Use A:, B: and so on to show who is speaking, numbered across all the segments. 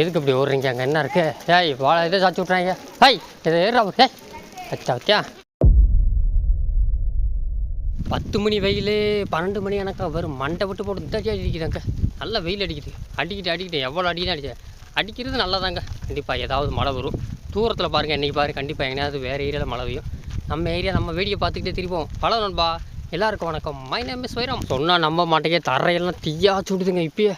A: எதுக்கு இப்படி ஓடுறீங்க? அங்கே என்ன இருக்கு? ஏய் வாழை இதை சாச்சி விட்றாங்க ஹாய் இதை ஏறா ஏய் அச்சா வச்சா பத்து மணி வெயில் பன்னெண்டு மணி எனக்கா வரும் மண்டை விட்டு போட்டு தட்டி அடிக்குதாங்க நல்லா வெயில் அடிக்குது. அடிக்கிட்டு அடிக்கிட்டு எவ்வளோ அடிதான் அடிச்சு அடிக்கிறது நல்லதாங்க. கண்டிப்பாக ஏதாவது மழை வரும். தூரத்தில் பாருங்கள் இன்றைக்கி பாரு கண்டிப்பாக எங்கேயாவது வேறு ஏரியாவில் மழை பெய்யும். நம்ம ஏரியா நம்ம வேடிக்கை பார்த்துக்கிட்டே திருப்போம். பழம் நண்பா எல்லாருக்கும் வணக்கம். மை நேம் இஸ் வைரம். சொன்னால் நம்ப மாட்டேங்க. தரையெல்லாம் தீயா சுடுதுங்க இப்பயே.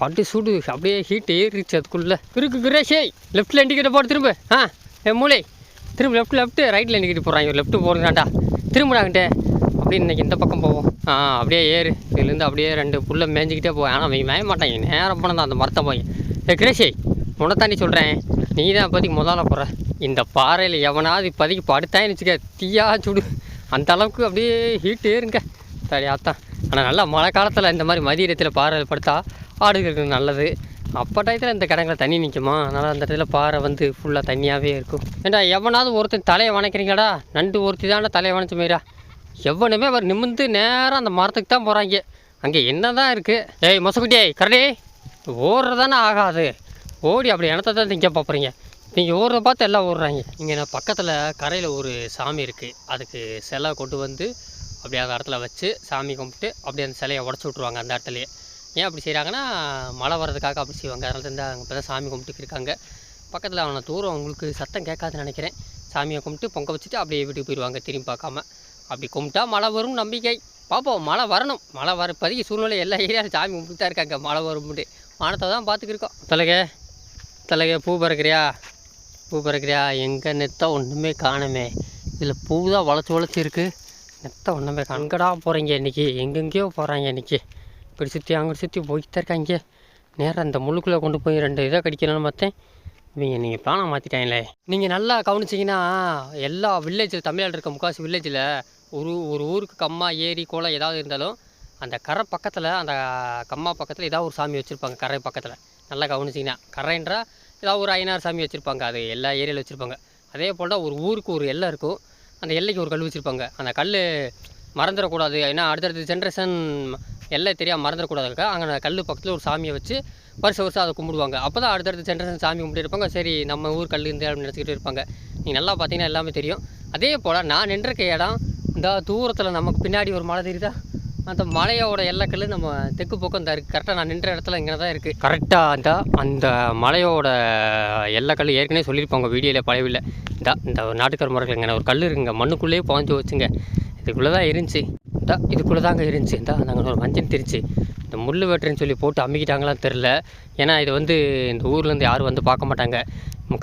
A: பட்டு சுடு அப்படியே ஹீட் ஏறிச்சு அதுக்குள்ளே. இருக்கு குரேஷே லெஃப்ட்டில் இண்டிகேட்டர் போட்டு திரும்ப. ஆ என் மூளை. திரும்ப லெஃப்ட் லெஃப்ட்டு ரைட்டில் இண்டிகேட்டர் போடுறாங்க லெஃப்ட்டு போடுறாண்டா திரும்படாங்கிட்டே அப்படின்னு இன்னைக்கு இந்த பக்கம் போவோம். ஆ அப்படியே ஏறு. இதுலேருந்து அப்படியே ரெண்டு புல்லை மேய்ஞ்சிக்கிட்டே போவேன். ஆனால் அவங்க மேய மாட்டாங்க நேரம் போனதான் அந்த மரத்தை போய். ஏ கிரேஷே உன்னை தாண்டி சொல்கிறேன் நீ தான் இப்போதைக்கு முதல்ல போகிற இந்த பாறையில் எவனாவது இப்போதைக்கு படுத்தான்னு வச்சுக்க தீயா சுடு. அந்த அளவுக்கு அப்படியே ஹீட் ஏறுங்க. சரியாத்தான் ஆனால் நல்லா மழை காலத்தில் இந்த மாதிரி மதியத்தில் பாறை படுத்தா ஆடுகளுக்கு நல்லது. அப்போ டயத்தில் இந்த கிடங்குல தண்ணி நிற்குமா அதனால் அந்த இடத்துல பாறை வந்து ஃபுல்லாக தண்ணியாகவே இருக்கும். ஏண்டா எவனாவது ஒருத்தன் தலையை வணக்கிறீங்கடா நண்டு ஒருத்தி தானே தலையை வணச்ச மாரிடா எவனுமே அவர் நிமிந்து நேராக அந்த மரத்துக்கு தான் போகிறாங்க அங்கே என்ன தான் இருக்குது ஏய் மொசக்குட்டியே கரடி ஓடுறதானே ஆகாது. ஓடி அப்படி இனத்தை தான் திங்க பார்ப்புறீங்க நீங்கள் ஓடுறத பார்த்து எல்லாம் ஓடுறாங்க. இங்கே நான் பக்கத்தில் கரையில் ஒரு சாமி இருக்குது அதுக்கு சிலை கொண்டு வந்து அப்படியே அந்த இடத்துல வச்சு சாமி கும்பிட்டு அப்படியே அந்த சிலையை உடச்சி விட்ருவாங்க அந்த இடத்துலையே. ஏன் அப்படி செய்கிறாங்கன்னா மழை வர்றதுக்காக அப்படி செய்வாங்க. அதனால தான் அங்கே இப்போ தான் சாமி கும்பிட்டு இருக்காங்க. பக்கத்தில் அவனை தூரம் அவங்களுக்கு சத்தம் கேட்காதுன்னு நினைக்கிறேன். சாமியை கும்பிட்டு பொங்க வச்சுட்டு அப்படியே வீட்டுக்கு போயிடுவாங்க திரும்பி பார்க்காம. அப்படி கும்பிட்டா மழை வரும் நம்பிக்கை. பார்ப்போம் மழை வரணும். மழை வர இப்போதைக்கு சூழ்நிலை எல்லா ஏரியாவில் சாமி கும்பிட்டு தான் இருக்காங்க. மழை வரும்ட்டு வானத்தை தான் பார்த்துக்கிருக்கோம் தலைகே தலைகே பூ பறக்கிறியா? பூ பறக்கிறியா? எங்கே நெத்தா ஒன்றுமே காணுமே. இதில் பூ தான் வளைச்சி வளச்சி இருக்குது நெத்த ஒன்றுமே கண்கடா போகிறீங்க இன்றைக்கி எங்கெங்கேயோ போகிறாங்க இன்றைக்கி இப்படி சுற்றி அங்கே சுற்றி போய்கிட்டே தான் இருக்காங்க. நேராக அந்த முள்ளுக்குள்ளே கொண்டு போய் ரெண்டு இதை கடிக்கணும்னு பார்த்தேன். இவங்க நீங்கள் பிளானை மாற்றிட்டாங்களே நீங்கள் நல்லா கவனிச்சிங்கன்னா எல்லா வில்லேஜில் தமிழ்நாடு இருக்க முக்காசி வில்லேஜில் ஒரு ஒரு ஊருக்கு கம்மா ஏரி குளம் ஏதாவது இருந்தாலும் அந்த கரை பக்கத்தில் அந்த கம்மா பக்கத்தில் ஏதாவது ஒரு சாமி வச்சுருப்பாங்க கரை பக்கத்தில். நல்லா கவனிச்சிங்கன்னா. கரைன்றா ஏதாவது ஒரு ஐநாறு சாமி வச்சுருப்பாங்க அது எல்லா ஏரியாவில் வச்சுருப்பாங்க. அதே போல் தான் ஒரு ஊருக்கு ஒரு எல்லை இருக்கும். அந்த எல்லைக்கு ஒரு கல் வச்சுருப்பாங்க அந்த கல் மறந்துடக்கூடாது. ஏன்னா அடுத்தடுத்த ஜென்ரேஷன் எல்லை தெரியாமல் மறந்துடக்கூடாதுக்கா அங்கே கல் பக்கத்தில் ஒரு சாமியை வச்சு வருஷம் வருஷம் அதை கும்பிடுவாங்க. அப்போ தான் அடுத்தடுத்த ஜென்ரேஷன் சாமி கும்பிட்டு இருப்பாங்க. சரி நம்ம ஊர் கல் இந்த அப்படின்னு நினச்சிக்கிட்டு இருப்பாங்க. நீங்கள் நல்லா பார்த்தீங்கன்னா எல்லாமே தெரியும். அதே போல் நான் நின்றிருக்க இடம் இந்த தூரத்தில் நமக்கு பின்னாடி ஒரு மலை தெரியுதா? அந்த மலையோட எல்லைக்கல் நம்ம தெற்கு பக்கம் இந்த இருக்குது கரெக்டாக நான் நின்ற இடத்துல இங்கே தான் இருக்குது கரெக்டாக அந்த அந்த மலையோட எல்லைக்கல் ஏற்கனவே சொல்லியிருப்பாங்க வீடியோவில் பழவில் இந்த இந்த நாட்டுக்கார முறைகள் இங்கே ஒரு கல் இருக்குங்க மண்ணுக்குள்ளேயே பாஞ்சு வச்சுங்க. இதுக்குள்ளே தான் இருந்துச்சு. இந்த இதுக்குள்ளே தாங்க இருந்துச்சு. இந்த நாங்கள் ஒரு மஞ்சள் தெரிச்சு. இந்த முள் வெட்டுறேன்னு சொல்லி போட்டு அமுக்கிட்டாங்களான்னு தெரில ஏன்னா இது வந்து இந்த ஊர்லேருந்து யாரும் வந்து பார்க்க மாட்டாங்க.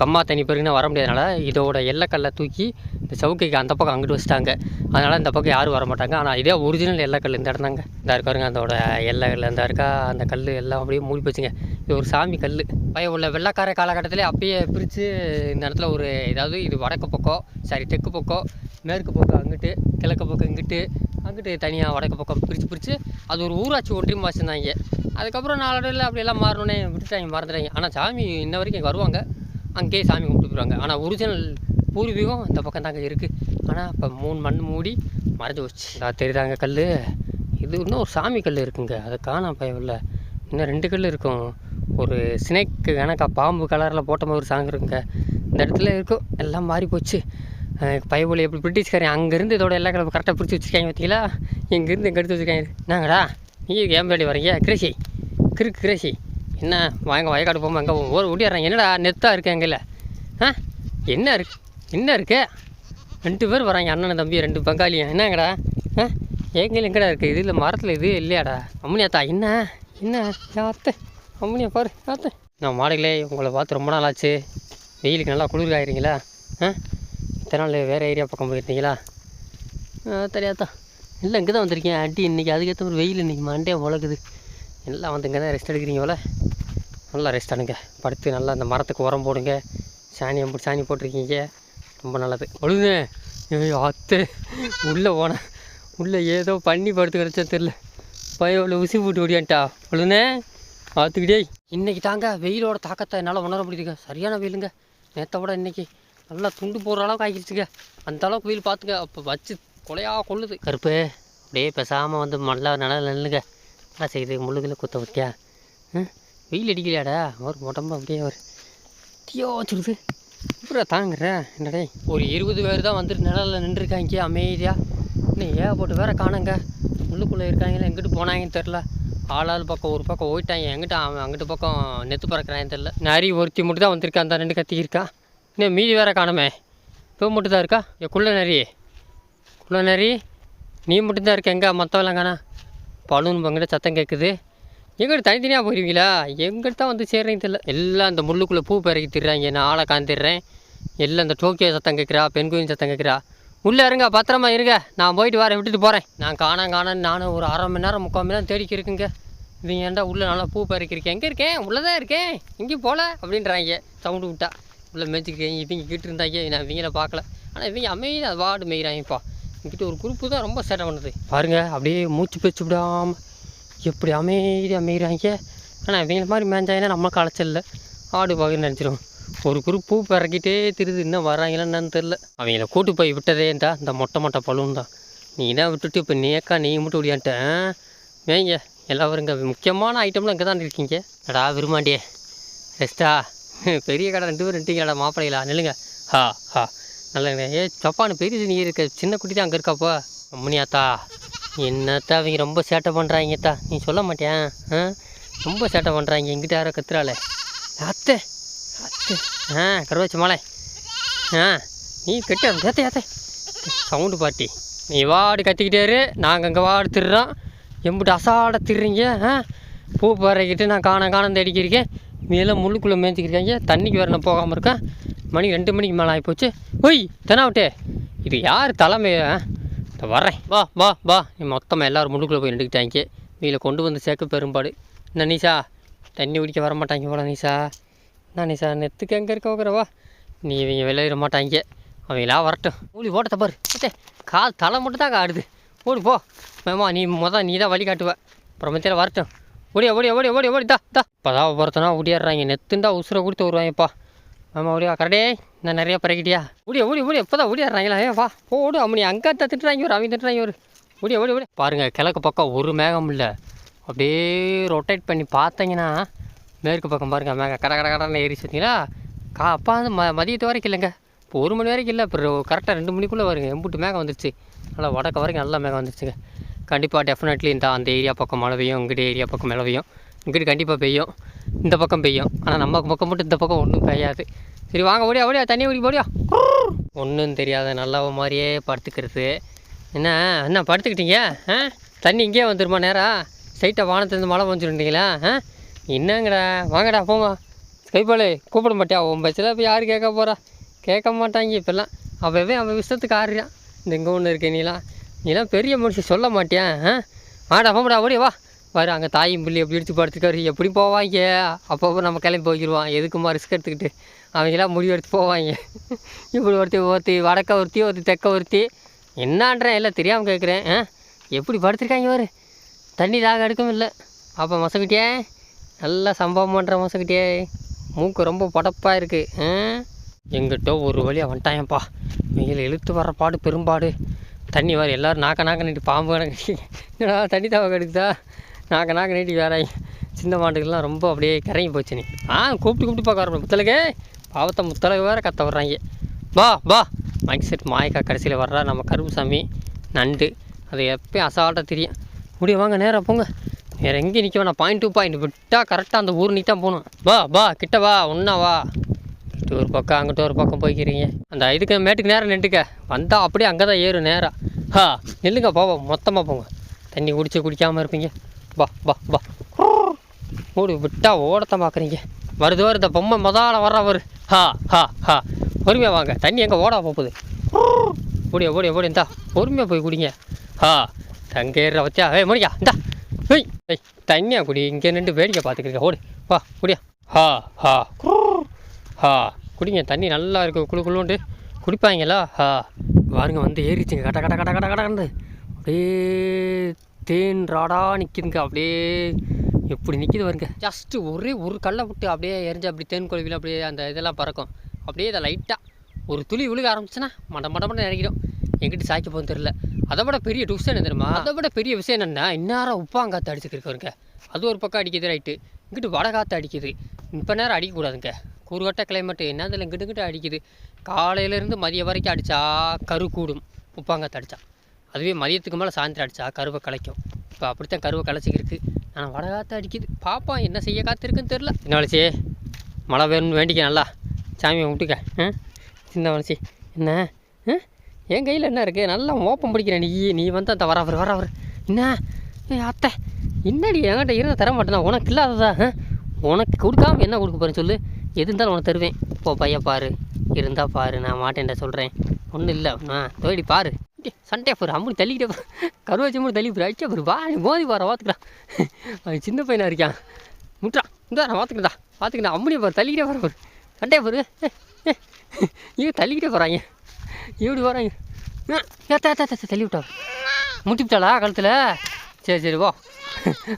A: கம்மா தண்ணி பெருகுனா வர முடியாதனால இதோட எல்லைக்கல்லை தூக்கி இந்த சவுக்கைக்கு அந்த பக்கம் அங்கிட்டு வச்சுட்டாங்க. அதனால் இந்த பக்கம் யாரும் வர மாட்டாங்க. ஆனால் இதே ஒரிஜினல் எல்லைக்கல் இந்த இடம் தாங்க இந்த இருக்காருங்க அதோட எல்லைகள் இந்த இருக்கா அந்த கல் எல்லாம் அப்படியே மூடி போச்சுங்க. இது ஒரு சாமி கல் பய உள்ள வெள்ளக்கார காலகட்டத்திலே அப்பயே பிரித்து இந்த இடத்துல ஒரு ஏதாவது இது வடக்கு பக்கம் சாரி தெற்கு பக்கம் மேற்கு பக்கம் அங்கிட்டு கிழக்கு பக்கம் இங்கிட்டு அங்கிட்டு தனியாக வடக்கு பக்கம் பிரித்து பிரித்து அது ஒரு ஊராட்சி ஒன்றியமாக வச்சுருந்தாங்க அதுக்கப்புறம் நாளடைவில் அப்படியெல்லாம் மாறணுன்னே விட்டுட்டாங்க மறந்துட்டாங்க. ஆனால் சாமி இன்ன வரைக்கும் இங்கே வருவாங்க. அங்கேயே சாமி கும்பிட்டு போயிடுவாங்க. ஆனால் ஒரிஜினல் பூர்வீகம் இந்த பக்கம் தாங்க இருக்குது ஆனால் இப்போ மூணு மண் மூடி மறைஞ்சு போச்சு. அதான் தெரியுதாங்க கல் இது இன்னும் ஒரு சாமி கல் இருக்குங்க. அதை காணாம பயவில்லை இன்னும் ரெண்டு கல் இருக்கும். ஒரு சினைக்கு கணக்கா பாம்பு கலரில் போட்ட மாதிரி ஒரு சாங் இருக்குங்க. இந்த இடத்துல இருக்கும். எல்லாம் மாறி போச்சு. பயபொலி எப்படி பிரிட்டிஷ்காரன். அங்கேருந்து இதோட எல்லா கிளம்பு கரெக்டாக பிடிச்சி வச்சுருக்காங்க பார்த்தீங்களா இங்கேருந்து இங்கே எடுத்து வச்சுருக்காங்க. நாங்கடா நீ ஏன் வேண்டி வரீங்க கிரேசி கிறுக்கு கிரேசி என்ன வாங்க வயக்காடு போகாமல் அங்கே ஒரு ஓடிடுறாங்க என்னடா நெத்தாக இருக்கு அங்கே ஆ? என்ன இருக்கு என்ன இருக்கு? ரெண்டு பேர் வராங்க அண்ணன் தம்பி ரெண்டு பங்காளியும். என்னங்கடா? ஆ? எங்கே எங்கடா இருக்குது இது இல்லை மரத்தில் இது இல்லையாடா? அம்முனியாத்தா என்ன? என்ன? யாத்த அம்முனியா பாரு யாத்த நான் மாடுகளே உங்களை பார்த்து ரொம்ப நாள் ஆச்சு வெயிலுக்கு நல்லா குளிர்காயிருங்களா ஆ? இத்தனை நாள் வேறு ஏரியா பக்கம் போயிருந்தீங்களா? ஆ தெரியாதா. இல்லை இங்கே தான் வந்திருக்கேன். அடி இன்றைக்கி அதுக்கேற்ற ஒரு வெயில் இன்றைக்கி மண்டே முழக்குது எல்லாம் வந்து இங்கே தான் ரெஸ்ட் எடுக்கிறீங்களா நல்லா ரெஸ்ட் எடுங்க படுத்து நல்லா அந்த மரத்துக்கு உரம் போடுங்க. சாணி போட்டு சாணி போட்டிருக்கீங்க. ரொம்ப நல்லது. ஒழுங்கு ஐயோ அத்தை. உள்ளே போனேன் உள்ளே ஏதோ பண்ணி படுத்து கிடச்சா தெரில பையன் உசி போட்டு ஓடியான்ட்டா. ஒழுங்குனே பார்த்துக்கிட்டே இன்றைக்கி தாங்க வெயிலோட தாக்கத்தை என்னால் உணர முடியுதுங்க. சரியான வெயிலுங்க. நேற்றை விட இன்றைக்கி நல்லா துண்டு போடுற அளவுக்கு ஆகிடுச்சுங்க அந்த அளவுக்கு வெயில் பார்த்துங்க. அப்போ வச்சு கொலையாக கொள்ளுது. கருப்பு அப்படியே பேசாமல் வந்து நல்லா நல்லா நில்லுங்க. என்ன செய்யுது? முள்ளுகளை குத்த வைக்கா ம் வெயில் அடிக்கலையாடா? ஒரு உடம்பு அப்படியே ஒரு தீயோ வச்சுருது. இப்படா தாங்குற? என்னடே ஒரு இருபது பேர் தான் வந்துட்டு நிழலில் நின்றுருக்காங்க. அமைதியாக இன்னும் ஏகப்பட்டு வேற காணுங்க. உள்ளுக்குள்ளே இருக்காங்களே? எங்கிட்டு போனாங்கன்னு தெரில ஆளாள் பக்கம் ஒரு பக்கம் ஓயிட்டாங்க எங்கிட்ட அவன் அங்கிட்டு பக்கம் நெத்து பறக்கிறான்னு தெரில நரி ஒருத்தி மட்டும் தான் வந்திருக்கான் அந்த ரெண்டு கத்திக்கிருக்கான் இன்னும் மீதி வேற காணுமே. இப்போ மட்டும் தான் இருக்கா? ஏ குள்ள நரி. குள்ள நரி. நீ மட்டும்தான் இருக்க எங்கே? மற்றவெல்லாம் காணா. பலூன் பங்கிட்ட சத்தம் கேட்குது எங்கிட்ட தனித்தனியாக போயிருவீங்களா? எங்கிட்ட தான் வந்து சேர்றீங்க தெரியல. எல்லாம் அந்த முள்ளுக்குள்ளே பூ பிறக்கி திடுறாங்க நான் ஆளை காந்திடுறேன் எல்லாம் இந்த டோக்கியோ சத்தம் கேட்குறா பெண்குயின் சத்தம் கேட்குறா உள்ளே இருங்க பத்திரமா இருங்க. நான் போயிட்டு வரேன் விட்டுட்டு போகிறேன் நான் காணா காணான்னு நானும் ஒரு அரை மணி நேரம் முக்கால் மணி நேரம் தேடிக்கி இருக்குங்க. இவங்க ஏன்டா உள்ளே நல்லா பூ பறிக்கிருக்கேன் எங்கே இருக்கேன்? உள்ளே தான் இருக்கேன். எங்கேயும் போகல அப்படின்றாங்க. சவுண்டு விட்டா. உள்ளே மேய்ச்சிக்கிறேன் இவங்க கிட்ட இருந்தாங்க நான் இவங்கள பார்க்கல. ஆனால் இவங்க அமைதியாக வார்டு மேய்கிறாங்கப்பா. இங்கிட்ட ஒரு குரூப்பு தான் ரொம்ப சேட்டை பண்ணுது. பாருங்க அப்படியே மூச்சு பேச்சு விடாமல் எப்படி அமைதியாக மேய்கிறாங்க. ஆனால் இவங்கள மாதிரி மேய்ஞ்சாங்கன்னா நம்மளுக்கு அலைச்சல் ஆடு பாகுன்னு நினச்சிரும். ஒரு குரூப் பூ பிறக்கிட்டே திருது இன்னும் வராங்களா என்னன்னு தெரில அவங்கள கூட்டு போய் விட்டதே இந்த இந்த மொட்டை மொட்டை பழுவும் தான் நீ தான் விட்டுட்டு இப்போ நேக்கா நீ மட்டும் ஓடியான்ட்ட? மேய்ங்க. எல்லாம் வருங்க முக்கியமான ஐட்டம்லாம் இங்கே தான் இருக்கீங்க அடா விரும்பாண்டியே? ரெஸ்டா பெரிய கடை ரெண்டு பேரும் ரெண்டு கடை மாப்பிள்ளைகளா? நில்லுங்க. ஹா ஹா. நல்லங்க ஏ சப்பானு பெரிய நீ இருக்க. சின்ன குட்டி தான் அங்கே இருக்காப்போ அம்மனியாத்தா என்னத்தா அவங்க ரொம்ப சேட்டை பண்ணுறாங்கத்தா நீ சொல்ல மாட்டியா? ஆ? ரொம்ப சேட்டை பண்ணுறாங்க எங்கிட்ட யாரோ கத்துறாளே. அத்தை. அத்தை. ஆ கருவாச்சி மலை. ஆ நீ கெட்ட ஏத்த ஏத்த சவுண்டு பாட்டி. நீ வாடு கத்திக்கிட்டாரு நாங்கள் அங்கே வாடு திருறோம். எம்பிட்டு அசாட திருறீங்க. ஆ? பூ பறக்கிட்டு நான் காண காணம் தேடிக்கிருக்கேன். இதெல்லாம் முள்ளுக்குள்ளே மேய்ச்சிக்கிருக்காங்க தண்ணிக்கு வேறு நான் போகாமல் இருக்கேன். மணி ரெண்டு மணிக்கு மேலே ஆகிப்போச்சு ஒய் தெனாவட்டே இது யார் தலைமை? ஆ? வரேன் வா வா வா. நீ மொத்தமாக எல்லோரும் முள்ளுக்குள்ளே போய் நின்றுக்கிட்டாங்க. இதில் கொண்டு வந்து சேர்க்க பெரும்பாடு. என்ன நீசா? தண்ணி குடிக்க வர மாட்டாங்க போல நீசா. என்ன நீசா நெத்துக்கு எங்கே இருக்க வைக்கிறவா நீ இவங்க விளையிட மாட்டாங்க. அவங்களா வரட்டும். ஊழி ஓட்டத்தை பாரு. கால் தலை மட்டும் தான் ஆடுது ஓடி போ. மேமா நீ மொதல் நீ தான் வழி காட்டுவ. அப்புறமேத்தில வரட்டும். ஓடியா ஓடியா ஓடியா ஓடியா ஓடி தா தா. இப்போதான் பொறுத்தனா ஓடியாடுறாங்க. நெத்துண்டா உசுரை கொடுத்து வருவாங்கப்பா. ஆமாம் ஓடியா கரடே நான் நிறையா பறக்கிட்டியா? ஓடியா ஓடி ஓடி இப்போ தான் ஓடியாடுறாங்களா? ஏ வா ஓடு அம்மனி அங்கே தான் திட்டுறாங்க ஒரு அவங்க திட்டுறாங்க ஒரு. ஓடியா ஓடி ஓடி. பாருங்கள் கிழக்கு பக்கம் ஒரு மேகம் இல்லை. அப்படியே ரொட்டேட் பண்ணி பார்த்தீங்கன்னா மேற்கு பக்கம் பாருங்கள் மேகம். கட கட கடன்னு ஏறி பார்த்தீங்களா கா அப்பா வந்து ம மதியத்து வரைக்கும் இல்லைங்க. இப்போ ஒரு மணி வரைக்கும் இல்லை இப்போ கரெக்டாக ரெண்டு மணிக்குள்ளே வருங்க. எம்புட்டு மேகம் வந்துருச்சு. நல்லா வடக்க வரைக்கும் நல்லா மேகம் வந்துருச்சுங்க. கண்டிப்பாக டெஃபினெட்லி இந்த அந்த ஏரியா பக்கம் மழை பெய்யும் இங்கிட்டு ஏரியா பக்கம் மழை பெய்யும் இங்கிட்டு கண்டிப்பாக பெய்யும். இந்த பக்கம் பெய்யும். ஆனால் நம்ம பக்கம் மட்டும் இந்த பக்கம் ஒன்றும் பெய்யாது. சரி வாங்க ஓடியா ஓடியா தண்ணி ஓடி போடியா ஒன்றும் தெரியாத நல்லா மாதிரியே படுத்துக்கிறது. என்ன என்ன படுத்துக்கிட்டீங்க? ஆ? தண்ணி இங்கேயே வந்துருமா நேரா? சைட்டை வானத்துலேருந்து மழை வந்துருந்தீங்களா ஆ? என்னங்கடா? வாங்கடா போமா கைப்பாளு கூப்பிட மாட்டியா? உன் பஸ்ஸில் இப்போ யார் கேட்க போகிறா கேட்க மாட்டாங்க இப்போல்லாம். அவன் அவன் விஷயத்துக்கு ஆறுறான். இந்த இங்கே ஒன்று இருக்கீங்களா நீலாம் பெரிய மனுஷன் சொல்ல மாட்டேன் ஆ? வாடா போடா ஓடி வா. பாரு அங்கே தாயும் புள்ளி எப்படி எடுத்து படுத்துக்காரு எப்படி போவாங்க. அப்பப்போ நம்ம கிளம்பி போய்க்கிடுவான் எதுக்குமா ரிஸ்க் எடுத்துக்கிட்டு? அவங்களாம் முடிவு எடுத்து போவாங்க. இப்படி ஒருத்தி ஒருத்தி வடக்க ஒருத்தி ஒருத்தி தெக்க ஒருத்தி. என்னான்றேன் எல்லாம் தெரியாமல் கேட்குறேன் ஆ? எப்படி படுத்துருக்காங்க ஒரு தண்ணி தாக எடுக்கவும் இல்லை. அப்போ மசக்கிட்டியே நல்லா சம்பவம் பண்ணுற மசக்கிட்டியே. மூக்கு ரொம்ப படப்பாக இருக்குது எங்கிட்ட ஒரு வழியாக வந்துட்டாயப்பா வெயில் இழுத்து வர்ற பாடு பெரும்பாடு. தண்ணி வர எல்லோரும் நாக்க நாக்க நீட்டி பாம்பு கணக்கு என்னடா தண்ணி தாவ கெடுக்குதா? நாக்க நாக்க நீட்டி வேற சின்ன மாட்டுக்கெல்லாம் ரொம்ப அப்படியே கறங்கி போச்சு நீ ஆ கூப்பிட்டு கூப்பிட்டு பார்க்க வரணும் முத்தலகே பாவத்தை முத்தலகு வேறு கத்த வர்றாங்க. வா வா. மைக் செட் மாயக்கா கடைசியில் வர்றா நம்ம கருப்புசாமி நண்டு. அது எப்போயும் அசால்ட்டாக தெரியும். முடிய வாங்க நேராக போங்க. வேறு எங்கேயும் நிற்க வேணாம். பாயிண்ட் டூ பாயிண்ட் விட்டால் கரெக்டாக அந்த ஊர் நீ போகணும். வா வா கிட்ட வா ஒன்றா வா. இங்கிட்டு ஒரு பக்கம் அங்கிட்ட ஒரு பக்கம் போய்க்கிறீங்க. அந்த இதுக்கு மேட்டுக்கு நேரம் நின்றுக்க. வந்தால் அப்படியே அங்கே தான் ஏறும் நேராக ஹா நில்லுங்க போவோம் மொத்தமாக போங்க. தண்ணி குடிச்சு குடிக்காமல் இருப்பீங்க. பா பா பா மூடி விட்டா ஓடத்தான் பார்க்குறீங்க. வருது வருது பொம்மை மொதால வர்ற வரு. ஹா ஹா ஹா. பொறுமையாக வாங்க. தண்ணி எங்கே ஓட போகுது. ஓடிய ஓடியா ஓடி இந்தா. பொறுமையாக போய் குடிங்க. ஹா தங்கேற வச்சா. ஏய் முடியா இந்தா. ஏய் ஏய் தண்ணியாக குடி. இங்கே நின்று வேடிக்கை பார்த்துக்கிறீங்க ஓடு வா குடியா. ஹா ஹா. ஹா. குடிங்க தண்ணி நல்லா இருக்கும் குளு குளுண்டு குடிப்பாங்களா ஆ பாருங்க வந்து ஏறிச்சுங்க கட கட கட கட கடந்து. அப்படியே தேன் ராடா நிற்கிதுங்க அப்படியே எப்படி நிற்கிது வருங்க ஜஸ்ட்டு ஒரே ஒரு கல்லை விட்டு அப்படியே எரிஞ்சு அப்படி தேன் கொழுவியில் அப்படியே அந்த இதெல்லாம் பறக்கும். அப்படியே இதை லைட்டாக ஒரு துளி விழுக ஆரம்பிச்சுன்னா மட மட மட நினைக்கிறோம் எங்கிட்ட சாய்க்க போகும் தெரில அதை விட பெரிய டுஸ் என்ன தெரியுமா? அதை விட பெரிய விஷயம் என்னென்னா இந்நேரம் உப்பாங்காத்து அடிச்சுக்கிருக்கோருங்க அது ஒரு பக்கம் அடிக்குது ரைட்டு இங்கிட்டு வடை காற்று அடிக்குது. இப்போ நேரம் அடிக்கக்கூடாதுங்க. குறுகட்ட கிளைமேட்டு என்ன? அதில் கிட்டுக்கிட்ட அடிக்குது. காலையிலேருந்து மதியம் வரைக்கும் அடித்தா கரு கூடும். உப்பாங்கத்தை அடித்தா அதுவே மதியத்துக்கு மேலே சாயந்தரம் அடித்தா கருவை கலைக்கும். இப்போ அப்படித்தான் கருவை கலைச்சிக்கிருக்கு. ஆனால் வட காற்று அடிக்குது. பாப்பா என்ன செய்ய காற்று இருக்குன்னு தெரில என்ன வளச்சி மழை வேணும்னு வேண்டிக்க நல்லா. சாமியை விட்டுக்க ஆ? சின்ன வளச்சி என்ன? ஆ? என் கையில் என்ன இருக்குது நல்லா மோப்பம் பிடிக்கிற நீ. நீ வந்து அந்த வரவர் வரவர் என்ன? ஏ அத்தை. என்னடி என்கிட்ட இருந்தால் தர மாட்டேனா உனக்கு இல்லாததா? உனக்கு கொடுக்காம என்ன கொடுக்க போகிறேன் சொல்லு. எது இருந்தாலும் உனக்கு தருவேன். போ பையன் பாரு. இருந்தால் பாரு நான் மாட்டேன்டா சொல்கிறேன் ஒன்றும் இல்லை ஆ தோடி பாரு. சண்டே போகிற அம்மனி தள்ளிக்கிட்டே கருவா கருவாச்சி தள்ளி போகிற அடிச்சா போகிற வா நீ மோதி பாரு பார்த்துக்கலாம் அவன் சின்ன பையனாக இருக்கான். முட்டுறான் இந்த நான் பார்த்துக்கிட்டா பார்த்துக்கிட்டா அம்மனி பாரு தள்ளிக்கிட்டே போகிற பாரு. Sunday bore. இவன் தள்ளிக்கிட்டே போகிறாங்க இப்படி போகிறாங்க ஏத்தா ஏத்தா தள்ளி விட்டா. முட்டி விட்டாளா கழுத்தில்? சரி சரி வா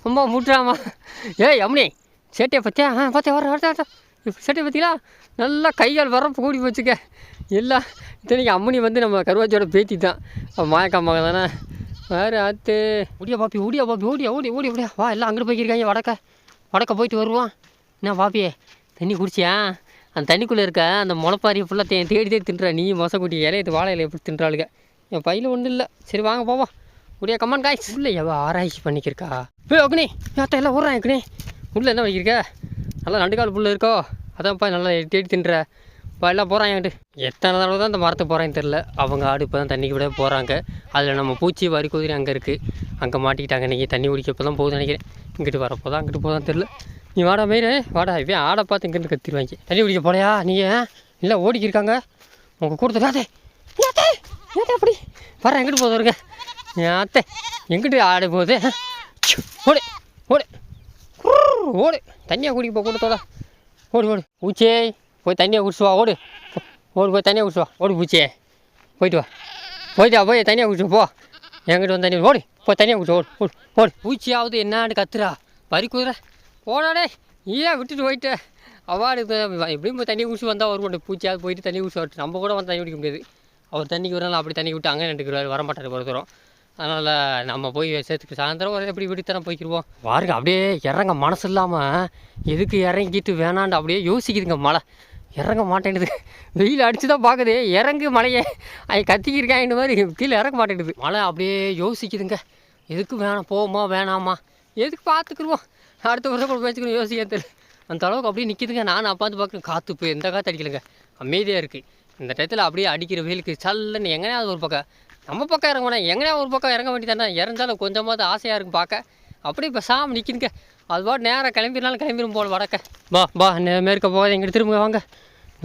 A: அம்மா முட்டுறாமா ஏய் அம்மனி சேட்டையை பார்த்தியா ஆ பார்த்தேன் வர வரட்டா சட்டை பார்த்தீங்களா நல்லா கையால் வரப்பு கூடி போச்சுக்க எல்லாம் இத்தனைக்கு அம்மனி வந்து நம்ம கருவாச்சியோட பேத்தி தான். அவன் தானே. வேறு ஆத்து. ஓடியா பாப்பி ஓடியா பாப்பி ஓடியா ஓடி ஓடி ஓடியா. வா எல்லாம் அங்கிட்டு போய்க்கிருக்காங்க வடக்க. வடக்க போயிட்டு வருவான் என்ன பாப்பியே தண்ணி குடிச்சியா? அந்த தண்ணிக்குள்ளே இருக்க அந்த முளைப்பாரியை ஃபுல்லாக தே தேடி தேடி தின்றா. நீ மொசக்குட்டி இலையை வாழை இலையை எப்படி தின்றாளுங்க என் பையில் ஒன்றும் இல்லை. சரி வாங்க போவோம். முடியா கம்மான் காய்ஸ் இல்லை எவ்வளோ ஆராய்ச்சி பண்ணிக்கிருக்கா? போய் அக்னி யாத்த எல்லாம் ஓடுறான் அக்னி. உள்ளே என்ன வைக்கிருக்க நல்லா நண்டுக்கால் புல் இருக்கோ? அதான்ப்பா நல்லா எட்டி தின்ற. இப்போ எல்லாம் போகிறான் என்கிட்ட. எத்தனை தடவை தான் இந்த மரத்துக்கு போகிறான்னு தெரில அவங்க ஆடு இப்போ தான் தண்ணிக்கு விட போகிறாங்க அதில் நம்ம பூச்சி வரி குதிரை அங்கே இருக்குது அங்கே மாட்டிக்கிட்டாங்க இன்றைக்கி தண்ணி குடிக்க இப்போ தான் போகுதுன்னு நினைக்கிறேன். இங்கிட்டு வரப்போ தான் அங்கிட்டு போதான் தெரில நீ வாடா மயிறு வாடா இவன் ஆடை பார்த்து இங்கிட்டு கத்திடுவாங்க. தண்ணி குடிக்க போலையா நீங்கள் இல்லை ஓடிக்கிருக்காங்க உங்கள் கூட தெரியாதே ஏத்தே ஏத்தே அப்படி. வர எங்கிட்டு போதும் இருங்க ஏத்தே எங்கிட்டு ஆடு போகுது? ஓடு ஓடு. ஓடு. தண்ணியை குடிக்க போ கூட்டத்தோட ஓடு ஓடு. பூச்சே போய் தண்ணியை குடிச்சுவா ஓடு. ஓடு போய் தண்ணியாக குடிச்சுவா ஓடு பூச்சே போயிட்டு வா. போயிட்டு வா போய் தனியாக குடிச்சு போ. என்கிட்ட வந்து தண்ணி ஓடு போய் தனியாக குடிச்சு ஓடு ஓடு ஓடு. பூச்சியாவது என்னான்னு கத்துறா பறி குதிரை. போடாடே ஏன் விட்டுட்டு போயிட்டு. அவார்டு எப்படியும் போய் தண்ணி குடிச்சு வந்தால் வருவோம் பூச்சியாவது போயிட்டு தண்ணி குடிச்சு வரட்டும். நம்ம கூட வந்து தண்ணி குடிக்க முடியாது. அவர் தண்ணிக்கு வரனால அப்படி தண்ணி விட்டு அங்கே நின்றுக்கிறார் வரமாட்டார் ஒரு தூரம். அதனால் நம்ம போய் சேர்த்துக்கு சாயந்தரம் ஒரு எப்படி விடுத்தரம் போய்க்கிருவோம். பாருங்க அப்படியே இறங்க மனசு இல்லாமல் எதுக்கு இறங்கிட்டு வேணான்னு அப்படியே யோசிக்குதுங்க மழை. இறங்க மாட்டேங்குது. வெயில் அடித்து தான் பார்க்குது இறங்கு மழையே. அது கத்திக்கிருக்கேன் இந்த மாதிரி கீழே இறங்க மாட்டேங்குது. மழை அப்படியே யோசிக்குதுங்க. எதுக்கு வேணாம் போமா வேணாமா? எதுக்கு பார்த்துக்குருவோம் அடுத்த வருஷம் கூட பேச்சுக்கணும் யோசிக்க தெரியல. அந்த அளவுக்கு அப்படியே நிற்கிதுங்க நான் அப்பாந்து பார்க்குறேன் காற்று போய் எந்த காற்று அடிக்கலைங்க. அமைதியாக இருக்குது இந்த டயத்தில் அப்படியே அடிக்கிற வெயிலுக்கு சல்லுன்னு எங்கனையாவது ஒரு பக்கம் நம்ம பக்கம் இறங்க எங்கேயா ஒரு பக்கம் இறங்க வேண்டியதானே இறந்தாலும் கொஞ்சமாவது ஆசையாக இருக்கும் பார்க்க. அப்படியே இப்போ சாமி நிற்கிதுங்க அதுபாடு நேராக கிளம்பினாலும் கிளம்பிடும் போல் வடக்க. பா பா நே- மேற்க போகாத எங்கிட்ட திரும்ப வாங்க.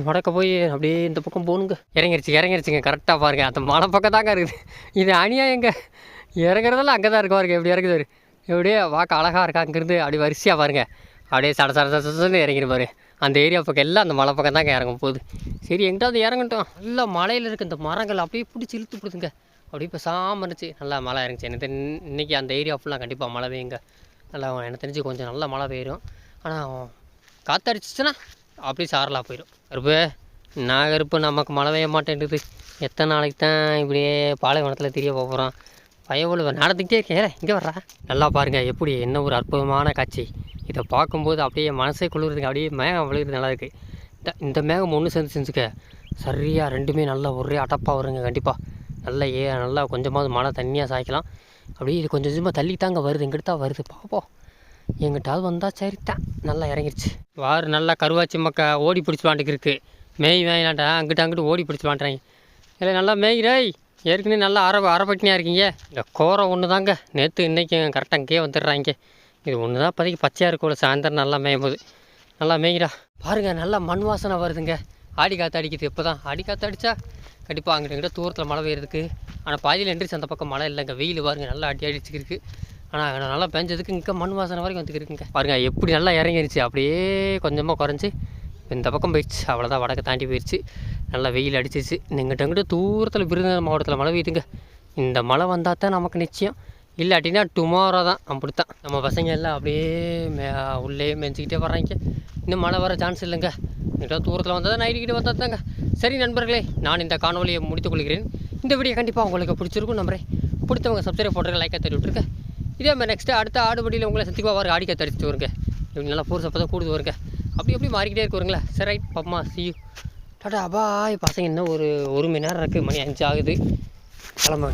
A: வடக்க போய் அப்படியே இந்த பக்கம் போகணுங்க இறங்கிருச்சு இறங்கிருச்சுங்க. கரெக்டாக பாருங்க. அந்த மலை பக்கம் தாங்க இருக்குது. இது அநியாயங்க. இறங்குறதெல்லாம் அங்கே தான் இருக்கு பாருங்க. எப்படி இறங்குது? எப்படியே வாக்க அழகாக இருக்கா அங்கேருந்து. அப்படியே வரிசையாக பாருங்க. அப்படியே சட சட சட சடன்னு இறங்கிடுபாரு அந்த ஏரியா பக்கம் எல்லாம் அந்த மலை பக்கம் தாங்க இறங்கும் போகுது. சரி எங்கிட்டாவது இறங்கட்டும். நல்லா மலையில் இருக்க இந்த மரங்கள் அப்படியே பிடிச்சி இழுத்து பிடிச்சுங்க அப்படியே இப்போ சாம இருந்துச்சு. நல்லா மழை இருந்துச்சு எனக்கு தெரி- இன்னைக்கு அந்த ஏரியா ஃபுல்லாக கண்டிப்பாக மழை பெய்யுங்க. நல்லா எனக்கு தெரிஞ்சு கொஞ்சம் நல்லா மழை பெய்யும். ஆனால் காற்றடிச்சிச்சுன்னா அப்படியே சாரலாக போயிடும். கருப்பு நான் கருப்பு? நமக்கு மழை பெய்ய மாட்டேன்டுது எத்தனை நாளைக்கு தான் இப்படியே பாலைவனத்தில் தெரிய போகிறோம் பயவுள்ள நடந்துக்கிட்டே இருக்கேன். இங்கே வர்றா? நல்லா பாருங்கள் எப்படி என்ன ஒரு அற்புதமான காட்சி. இதை பார்க்கும்போது அப்படியே மனசே குளிர்றதுங்க அப்படியே மேகம் விழுகிறது நல்லா இருக்குது இந்த இந்த மேகம் ஒன்று சேர்ந்து செஞ்சுக்க. சரியாக ரெண்டுமே நல்லா ஒரே அடப்பாக வருங்க. கண்டிப்பாக நல்லா ஏ நல்லா கொஞ்சமாவது மழை தண்ணியாக சாய்க்கலாம். அப்படியே இது கொஞ்சம் கொஞ்சமாக தள்ளி தாங்க வருது. எங்கிட்ட தான் வருது. பார்ப்போம் எங்கிட்டாவது வந்தால் சரித்தான் நல்லா இறங்கிருச்சு. வாரு நல்லா கருவாச்சி மக்கா ஓடி பிடிச்சிலாண்டுக்கு இருக்குது மேய் வேணாண்டா அங்கிட்ட அங்கிட்டு ஓடி பிடிச்சிலான்றாங்க இல்லை நல்லா மேய்கிறாய் ஏற்கனவே நல்லா அரை அரைப்பட்டினியாக இருக்கீங்க. இந்த கோரை ஒன்று தாங்க நேற்று இன்றைக்கி கரெக்டாக அங்கேயே வந்துடுறாங்க. இது ஒன்று தான் இப்போதைக்கு பச்சையாக இருக்கும்ல சாயந்தரம் நல்லா மேயும் போது நல்லா மேய்கிறா பாருங்கள் நல்லா மண் வாசனை வருதுங்க. ஆடி காற்று அடிக்குது. இப்போ தான் ஆடி காற்று அடித்தா கண்டிப்பாக அங்கிட்ட இங்கிட்ட தூரத்தில் மழை பெய்யுறதுக்கு. ஆனால் பாதியில் என்ட்ரிஸ் அந்த பக்கம் மழை இல்லைங்க வெயில் பாருங்க நல்லா அடி அடிச்சுருக்கு ஆனால் நல்லா பெஞ்சதுக்கு இங்கே மண் வாசனை வரைக்கும் வந்துக்கிருக்குங்க பாருங்க எப்படி நல்லா இறங்கிருச்சு. அப்படியே கொஞ்சமாக குறைஞ்சி இந்த பக்கம் போயிடுச்சு. அவ்வளோதான் வடக்கு தாண்டி போயிடுச்சு நல்லா வெயில் அடிச்சிச்சு எங்கிட்ட எங்கிட்ட தூரத்தில் விருதுநகர் மாவட்டத்தில் மழை பெய்யுதுங்க. இந்த மழை வந்தால் தான் நமக்கு நிச்சயம். இல்லாட்டினா டுமாரோ தான். அப்படித்தான். நம்ம பசங்க எல்லாம் அப்படியே மே உள்ளே மெஞ்சிக்கிட்டே வர்றாங்க. இன்னும் மழை வர சான்ஸ் இல்லைங்க. எங்கிட்ட தூரத்தில் வந்தால் தான் நைட்டுக்கிட்டே வந்தால் தாங்க. சரி நண்பர்களே நான் இந்த காணொலியை முடித்துக்கொள்கிறேன். இந்த வீடியோ கண்டிப்பாக உங்களுக்கு பிடிச்சிருக்கும் நம்புறேன் பிடித்தவங்க சப்ஸ்கிரைப் போட்டுருங்க லைக்காக தட்டி விட்டுருங்க இதே மாதிரி நெக்ஸ்ட்டு அடுத்த ஆடுபடியில் உங்களை சந்திக்குவா வர ஆடிக்க தடிச்சிட்டு வருங்க. இப்படி நல்லா ஃபோர்ஸ் அப்போ தான் கூடுது வருங்க. அப்படி அப்படி மாறிக்கிட்டே இருக்குவருங்களா சரி ரைட் பம்மா சியூ டாடா அபாய் பசங்க இன்னும் ஒரு ஒரு மணி நேரம் இருக்குது மணி அஞ்சு ஆகுது. கிளம்ப